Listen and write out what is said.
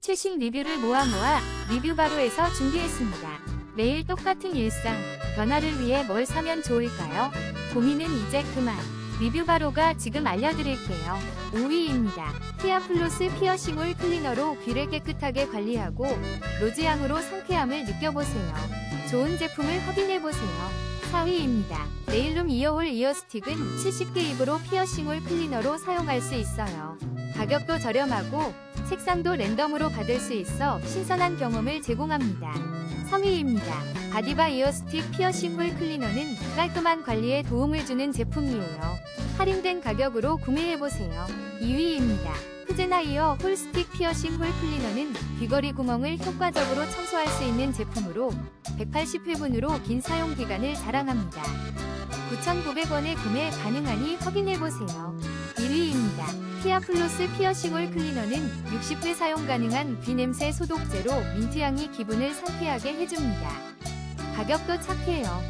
최신 리뷰를 모아 모아 리뷰 바로에서 준비했습니다. 매일 똑같은 일상, 변화를 위해 뭘 사면 좋을까요? 고민은 이제 그만. 리뷰 바로가 지금 알려드릴게요. 5위입니다. 피아플로스 피어싱 올 클리너로 귀를 깨끗하게 관리하고 로즈향으로 상쾌함을 느껴보세요. 좋은 제품을 확인해보세요. 4위입니다. 네일룸 이어홀 이어스틱은 70개 입으로 피어싱홀 클리너로 사용할 수 있어요. 가격도 저렴하고 색상도 랜덤으로 받을 수 있어 신선한 경험을 제공합니다. 3위입니다. 바디바 이어스틱 피어싱 홀 클리너는 깔끔한 관리에 도움을 주는 제품이에요. 할인된 가격으로 구매해보세요. 2위입니다. 후제나 이어 홀스틱 피어싱 홀 클리너는 귀걸이 구멍을 효과적으로 청소할 수 있는 제품으로 180회분으로 긴 사용 기간을 자랑합니다. 9,900원에 구매 가능하니 확인해보세요. 1위입니다. 피아플로스 피어싱홀 클리너는 60회 사용 가능한 귀 냄새 소독제로 민트향이 기분을 상쾌하게 해줍니다. 가격도 착해요.